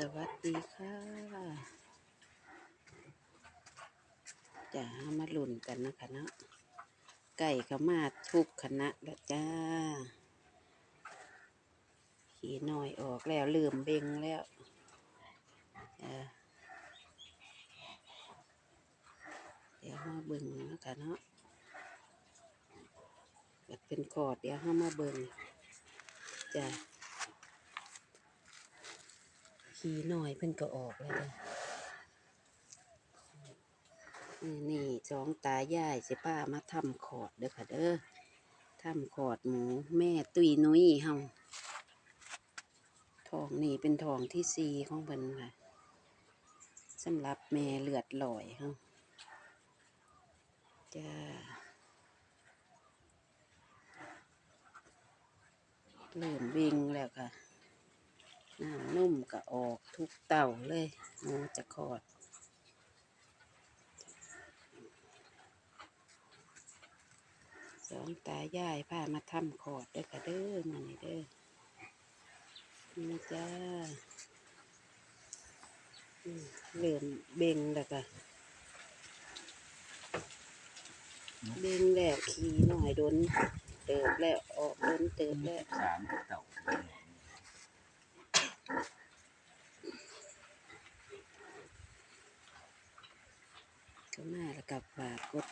สวัสดีค่ะจะมาลุ่นกันนะคะเนาะไก่ก็มาทุกคณะแล้วจ้า ขี่หน่อยออกแล้วลืมเบงแล้วเดี๋ยวมาเบิ่งนะคะเนาะเป็นคอร์ดเดี๋ยวห้ามาเบิ่งจ้า ขีหน่อยเพิ่นก็ออกแล้วเด้อนี่นี่สองตายายสิป้ามาทำขอดเด้อค่ะเด้อทำขอดหมูแม่ตุยนุ้ยเฮาทองนี่เป็นทองที่สี่ของเพิ่นค่ะสำหรับแม่เลือดลอยเฮาจ้าเริ่มวิ่งแล้วค่ะ น้ำนุ่มก็ออกทุกเต่าเลยหมูจะคอดสองตายายพามาทำขอดเด้อค่ะเด้อมานี่เด้อนี่นะจ้าอืมเริ่มเบ่งแล้วก็เบ่งแล้วขี่หน่อยโดนเติบแล้วออกโดนเติบแล้วสามเต่า เข้ามาแล้วกับฝากกด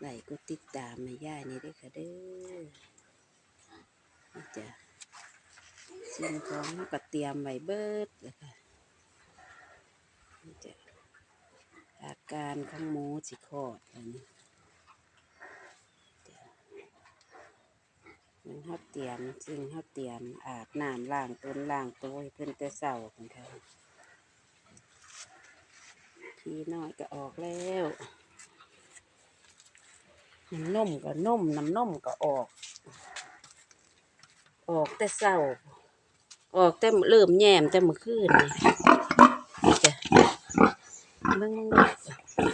ไลค์กดติดตามให้ย่ายนี่ด้วยค่ะเด้อนี่จ้ะสิ่งของก็เตรียมไว้เบิดเลยค่ะนี่จ้ะอาการของหมูสิคอดอันนี้จ้ะ มันเขาเตรียมสิ่งเขาเตรียมอาบน้ำล้างต้นล้างตัวให้เพิ่นแต่เศร้าคนค่ะทีน้อยก็ออกแล้วน้ำนมก็นมน้ำนมก็ออก ออกแต่เศร้าออกแต่เริ่มแย้มแต่เมื่อคืนนี่นี่จ้ะเบิ่งเบิ่งเบิ่ง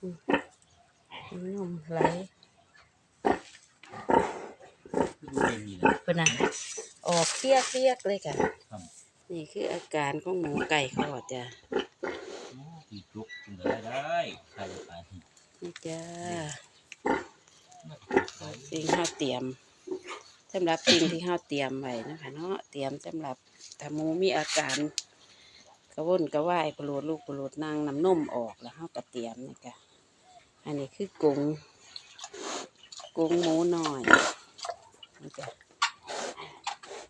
อืมน้ำนม ไหลดูเองนี่นะ เป็นนะออกเปียกเปียกๆเลยค่ะ ครับ นี่คืออาการของหมูไก่คลอดจ้ะโอ้ตีกลุกกินได้ได้ใครจะไปนี่จ้าไม่ไปสิ่งที่เราเตรียมสำหรับสิ่งที่เราเตรียมไว้นะคะเนาะเตรียมสำหรับถ้าหมูมีอาการกระวนกระวายปลวดลูกปลวดนางน้ำนมออกแล้วเราก็เตรียมนี่ค่ะอันนี้คือกรุง กรุงหมูหน่อยนี่จ้ะ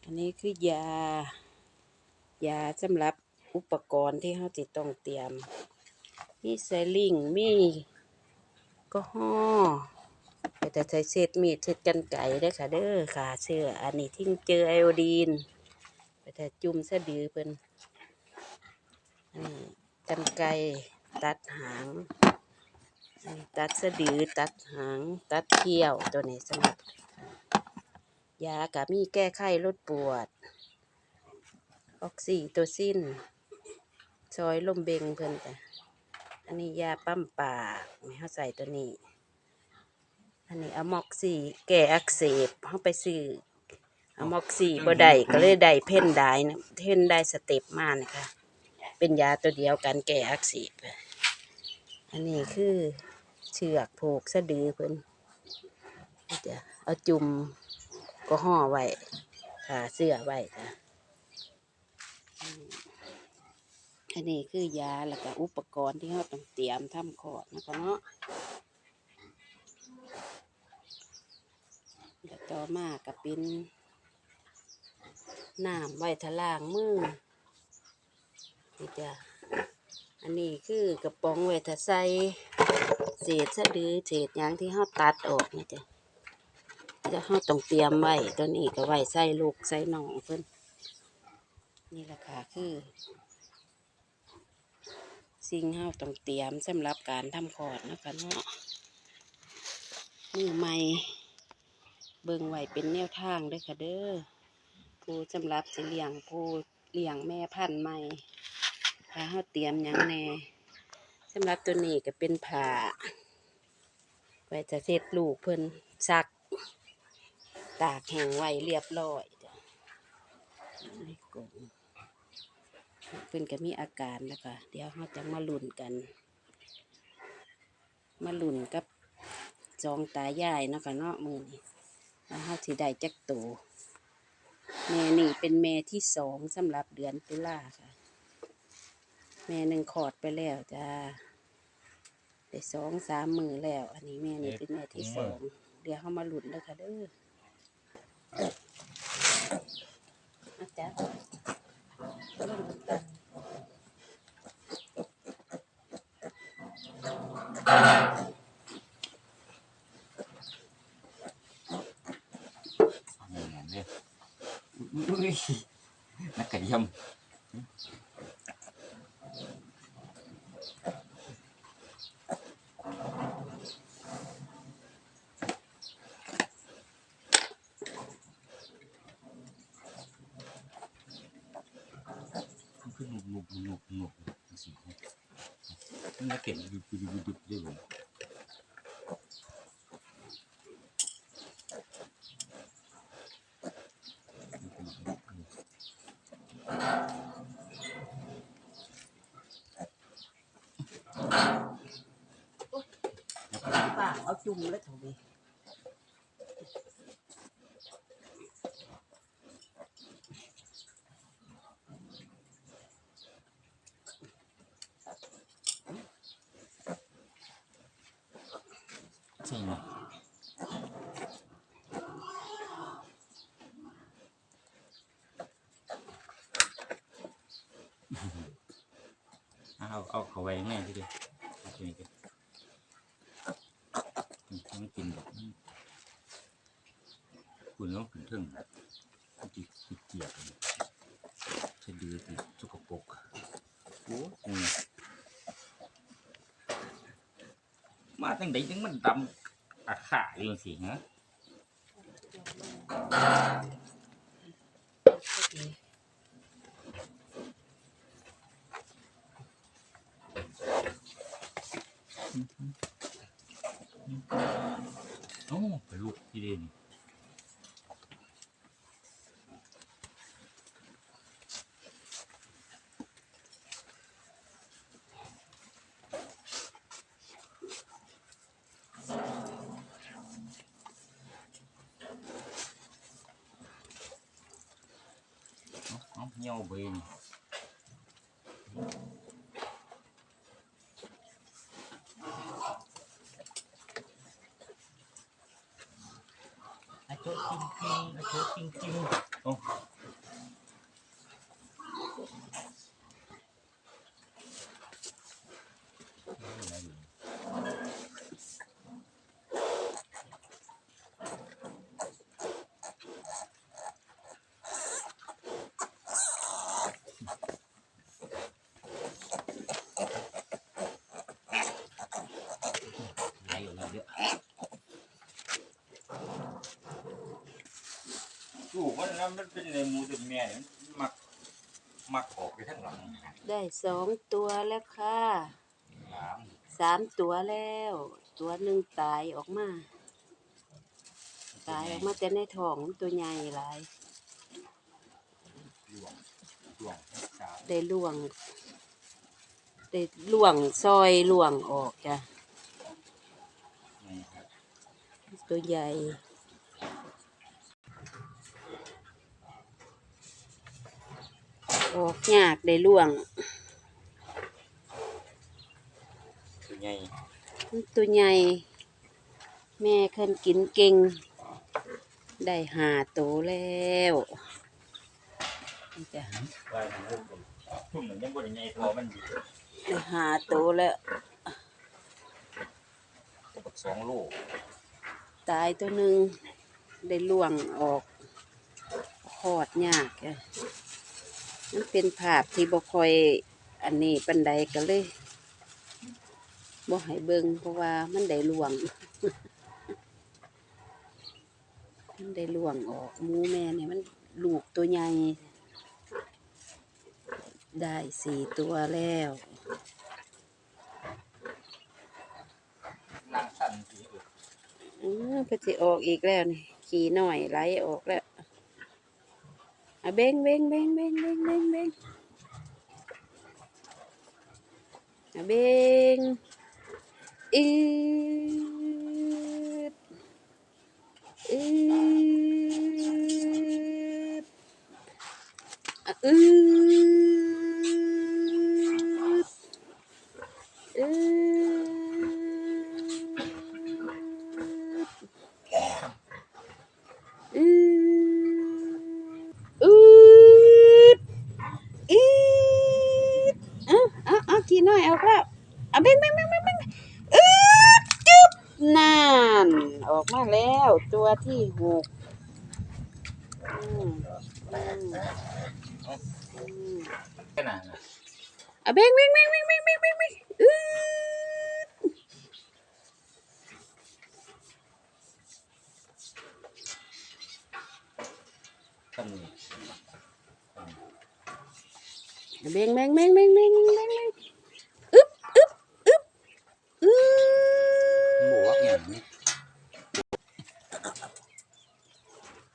อันนี้คือยา ยาสำหรับอุปกรณ์ที่เราจะต้องเตรียม มีไซลิงมีก็ห่อแต่ใช้เศษมีดเศษกันไก่ได้ค่ะเด้อค่ะเชื่ออันนี้ทิ้งเจอไอโอดีนไปแต่จุ่มสะดือเพิ่นอันนี้กันไก่ตัดหาง ตัดสะดือตัดหาง ตัดเขี้ยวตัวนี้สำหรับยากับมีแก้ไข้ลดปวด ออกซิตัวสิ้นซอยลมเบงเพิ่นจ้ะอันนี้ยาปั้มปากไม่เขาใส่ตัวนี้ อันนี้อะม็อกซีแก้อักเสบเขาไปซื้ออะม็อกซีบ่ได้ก็เลยได้เพ่นได้นะเพ่นได้สเต็ปมานะคะเป็นยาตัวเดียวกันแก้อักเสบอันนี้คือ เชือกผูกสะดือเพิ่นจะเอาจุ่มก็ห่อไว้ขาเสื้อไว้จ้ะอันนี้คือยาแล้วก็อุปกรณ์ที่เราต้องเตรียมทำคลอดนะคะเนาะแล้วต่อมาก็เป็นน้ำไว้ทะลางมือนี่จ้ะอันนี้คือกระป๋องไว้ทะใส่ เศษสะดือเศษยางที่เราตัดออกนี่จ้ะจะเราต้องเตรียมไว้ตัวนี้ก็ไว้ใส่ลูกใส่น้องเพิ่นนี่แหละค่ะคือ สิ่งเฮาต้องเตรียมสำหรับการทำคลอดนะคะเนาะมือใหม่เบิ่งไว้เป็นแนวทางเด้อค่ะเด้อผู้สำหรับสิเลี้ยงผู้เลี้ยงแม่พันธุ์ใหม่ถ้าเฮาเตรียมหยังแน่ สำหรับตัวนี้ก็เป็นผ้าไว้จะเซ็ดลูกเพิ่นซัก ตากแห้งไว้เรียบร้อยเพิ่นก็มีอาการแล้วก็เดี๋ยวเราจะมาลุ้นกัน มาลุ้นกับจองตายายเนาะคะเนาะมือนี้ว่าเฮาสิได้จักโตวแม่นี่เป็นแม่ที่สองสำหรับเดือนตุลาค่ะ แม่หนึ่งขอดไปแล้วจ้าได้สองสามมือแล้ว อันนี้แม่นี่เป็นแม่ที่สองเดี๋ยวเฮามาลุ้นเด้อค่ะเด้ออาจารย์ลงกัน นี่ไงเนี่ยอุ้ยนักกระยำ มัน คือหนุบหนุบหนุบหนุบจังซี่นะมันจะเก็บดุบดุบดุบดุบได้บ่ป่าเอาจุ่มแล้วถูกไหม ใช่ไหม เอาเขาไว้แม่ที่เดียวเอาตัวนี้กันมันกินแบบคุณต้องขึ้นถึงจิจิเกียบจะดื้อติดสกปรกโอ้ยมาตั้งแต่ยังมันดำอาขาอยู่สิฮะ โอ้ไป ลูกที่ 2021 ลูกมันนะมันเป็นในหมูตัวแม่เนี่ยมันมักมักออกไปทั้งหลังได้สองตัวแล้วค่ะหลามสามตัวแล้ว ตัวหนึ่งตายออกมา ตายออกมาแต่ในท้องมันตัวใหญ่หลายหลวงหลวงสาวได้ล่วงได้ล่วงซอยล่วงออกจ้ะนี่ครับตัวใหญ่ ออกยากได้ล่วง ตัวใหญ่มันตัวใหญ่ แม่เพิ่นกินเก่ง ได้หาโตวแล้วนี่จ้ะว่าหนังลูกทุ่มหนึ่งยังบ่ได้ใหญ่พอมันอยู่ได้หาโตวแล้วสองลูกตายตัวหนึ่งได้ล่วงออกคลอดยากอะ มันเป็นภาพที่บ่ค่อยอันนี้ปันใดก็เลยบ่ให้เบิ่งเพราะว่ามันได้ล่วง มันได้ล่วงออกหมูแม่เนี่ยมันลูกตัวใหญ่ได้สี่ตัวแล้วนางสั้นสีเอออือก็สิออกอีกแล้วนี่ขี่หน่อยไหลออกแล้ว Ah, Abeng, beng, beng, beng, beng, beng, beng. Abeng. Ah, Eat. Eat. กี่น้อยเอาครับเอาเบ่งเบ่งเบ่งเบ่งเบ่งอืดจึ๊บนั่นออกมาแล้ว ตัวที่หกอืมอืมอืมแค่นั้นนะเอาเบ่งเบ่งเบ่งเบ่งเบ่งเบ่งเบ่งเบ่งอืดทำนี่เบ่งเบ่งเบ่งเบ่งเบ่งเบ่งเบ่งอึ๊บอึ๊บอึ๊บอึ๊ บวกอย่างนี้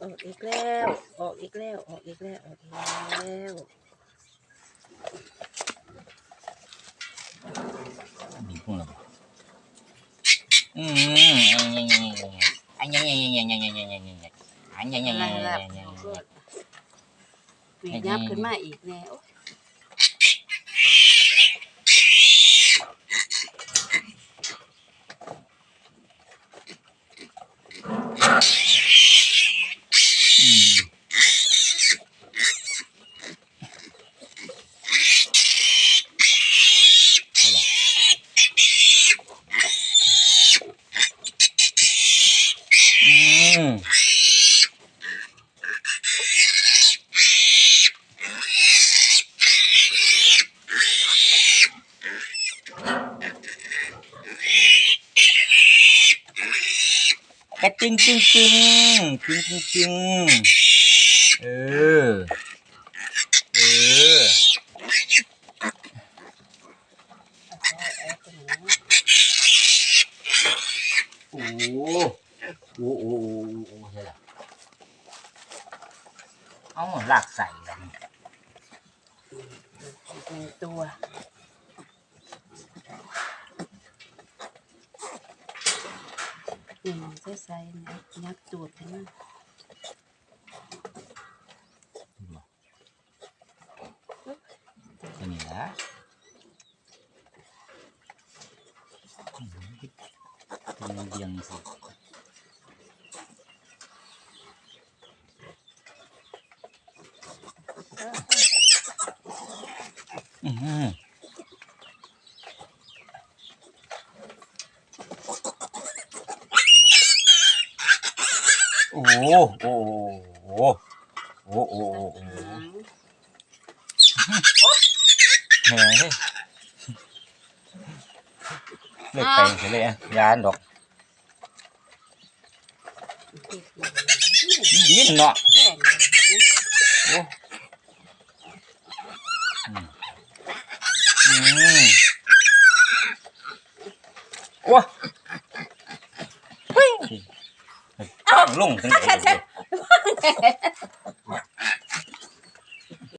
ออกอีกแล้ว ออกอีกแล้ว ออกอีกแล้ว ออกอีกแล้วมีพวกเราอืมอันยังยังยังยังยังยังยังยังยังอันยังยังยังยังยังยังปีกยับขึ้นมาอีกแล้ว อืมเอาล่ะอืม กระจึงจึงจึงจึงจึงจึงเออ เออโอ้โหโอ้โหโอ้โหโอ้โหเอาหลักใส่กันอีกหนึ่งตัว นี่มันจะใส่นะยักตูดขึ้นมาตัวนี้ละมันเดียงสิอือหือ โอ้โหโอ้โหโอ้โหโอ้โหโอ้โหแหมเฮ้ยเลิกไปเสียเลยอะยานดอกดีนเนาะแข็งโอ้อืมอื ลงจังใดแค่แค่